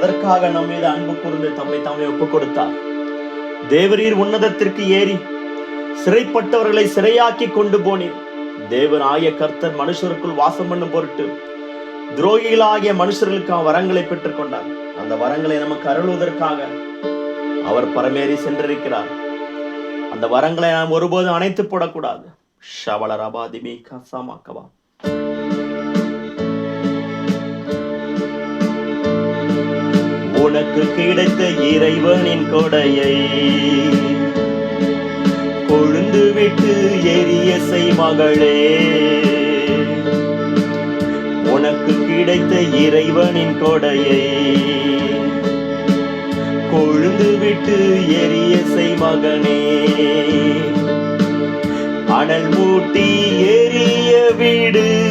எதற்காக நம் மீது அன்பு கூர்ந்து தம்மை தாமே ஒப்புக் கொடுத்தார் தேவரீர் உன்னதத்திற்கு ஏறி சிறைப்பட்டவர்களை சிறையாக்கி கொண்டு போனீர். தேவன் ஆகிய கர்த்தர் மனுஷருக்குள் வாசம் பண்ணும் பொருட்டு துரோகிகளாகிய மனுஷர்களுக்கான வரங்களை பெற்றுக் கொண்டார். அந்த வரங்களை நமக்கு அருள்வதற்காக அவர் பரமேறி சென்றிருக்கிறார். அந்த வரங்களை நாம் ஒருபோதும் அணைத்து போடக்கூடாது. ஷவள ரபாதிமி கசாமாக்கவா. உனக்கு கிடைத்த இறைவனின் கொடையை. கொழுந்து விட்டு எரிய செய் மகளே. உனக்கு கிடைத்த இறைவனின் கொடையை. கொழுந்து விட்டு எரிய செய் மகனே. அனல் மூட்டி எரிய வீடு.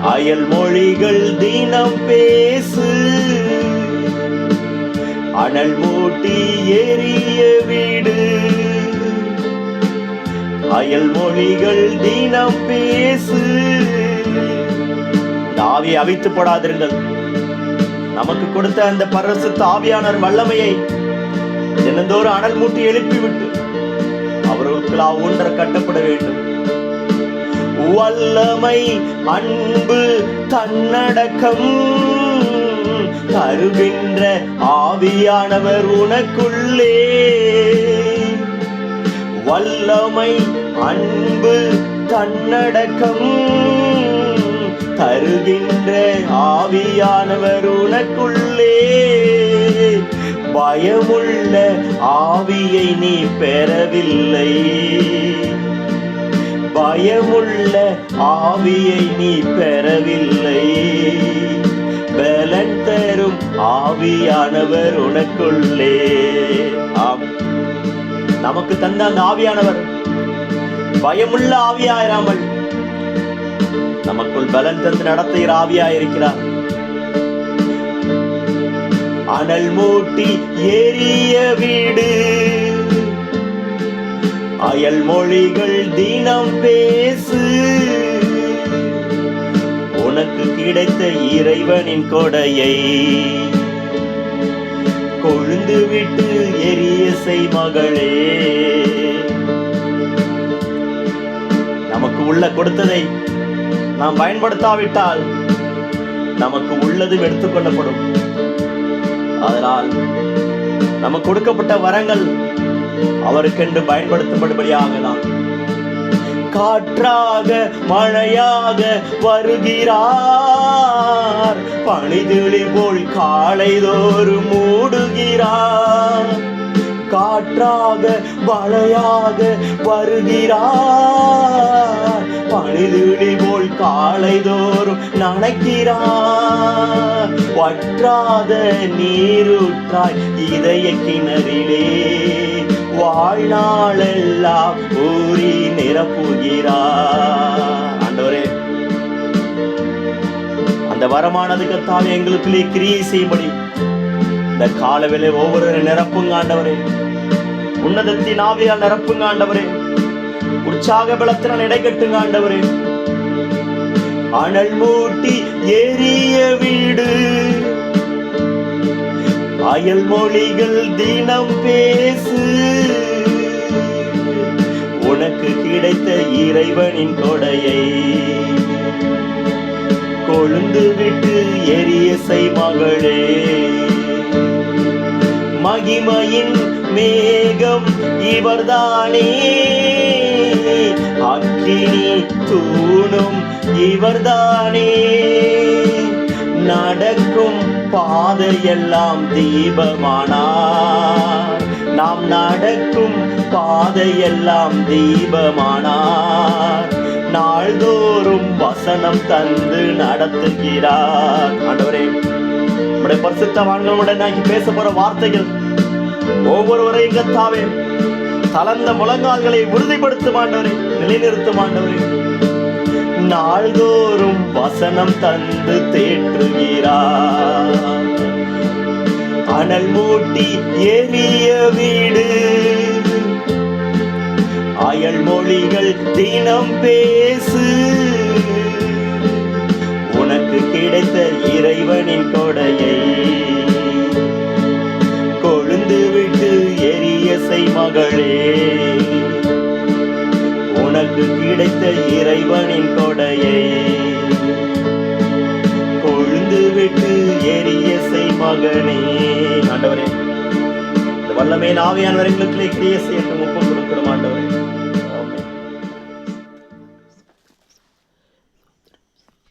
அயல் மொழிகள் தினம் பேசு. அனல் மூட்டி எரிய வீடு. அயல் மொழிகள் தினம் பேசு. இந்த ஆவியை அவித்து போடாதிருங்கள். நமக்கு கொடுத்த அந்த பரசுத்த ஆவியானர் வல்லமையை தினந்தோறும் அனல் மூட்டி எழுப்பிவிட்டு அவர்களுக்கு ஊன்ற கட்டப்பட வேண்டும். வல்லமை அன்பு தன்னடக்கம் தருகின்ற ஆவியானவர் உனக்குள்ளே. வல்லமை அன்பு தன்னடக்கம் தருகின்ற ஆவியானவர் உனக்குள்ளே. பயமுள்ள ஆவியை நீ பெறவில்லை. பயமுள்ள ஆவியை நீ பெறவில்லை. பலன் தரும் ஆவியானவர் உனக்குள்ளே. ஆம். நமக்கு தந்த அந்த ஆவியானவர் பயமுள்ள ஆவியாயிராமல் நமக்குள் பலன் தந்து நடத்துகிற ஆவியாயிருக்கிறார். அனல் மூட்டி ஏறிய வீடு அயல் மொழிகள் தினம் பேசு உனக்கு கிடைத்த இறைவனின் கொடையை. கொழுந்து விட்டு எரிய செய் மகளே. நமக்கு உள்ள கொடுத்ததை நாம் பயன்படுத்தாவிட்டால் நமக்கு உள்ளதும் எடுத்துக்கொள்ளப்படும் அதனால் நமக்கு கொடுக்கப்பட்ட வரங்கள் அவருக்கென்று பயன்படுத்தப்படும்படியாக தான். காற்றாக மழையாக வருகிறார். பனிதுளி போல் காலைதோறும் மூடுகிறார். காற்றாக மழையாக வருகிறார். பனிதுளி போல் காலைதோறும் நனைக்கிறார். வற்றாத நீருற்றாய் இதய கிணறிலே வாழ்நாளெல்லாம் ஊறி நிரப்புகிறார். ஆண்டவரே அந்த வரமானது கத்தாவே எங்களுக்குள்ளே கிரியை செய்யும்படி. இந்த காலவேளை ஒவ்வொரு நிரப்புங்க ஆண்டவரே. உன்னதத்தின் ஆவியால் நிரப்புங்க ஆண்டவரே. உற்சாக பலத்தினால் இடைக்கட்டுங்க ஆண்டவரே. அனல் மூட்டி எரிய அயல் மொழிகள் தினம் பேசு. உனக்கு கிடைத்த இறைவனின் கொடையை கொழுந்து விட்டு எரிய மகளே. மகிமையின் மேகம் இவர்தானே. அக்கினி தூணும் இவர்தானே. நடக்கும் பாதையெல்லாம் தீபமானார். நாம் நடக்கும் பாதையெல்லாம் தீபமானார். நாள்தோறும் வசனம் தந்து நடத்துகிறார். ஆண்டவரே நம்முடைய பரிசுத்தவான்களுடன் நாங்கி பேச போற வார்த்தைகள் ஒவ்வொருவரையும் கத்தாவே தளர்ந்த முழங்கால்களை உறுதிப்படுத்தும் ஆண்டவரே நிலைநிறுத்தும் ஆண்டவரே. நாள்தோறும் வசனம் தந்து தேற்றுகிறார். அனல் மூட்டி எரிய வீடு. அயல் மொழிகள் தினம் பேசு. கிடைத்த இறைவனின் கொடையை. கொழுந்து விட்டு எரிய செய் மகனே ஆண்டவரே இந்த வல்லமே நாவியானவர்களுக்கு கிரிய செய்யட்டும் ஒப்பு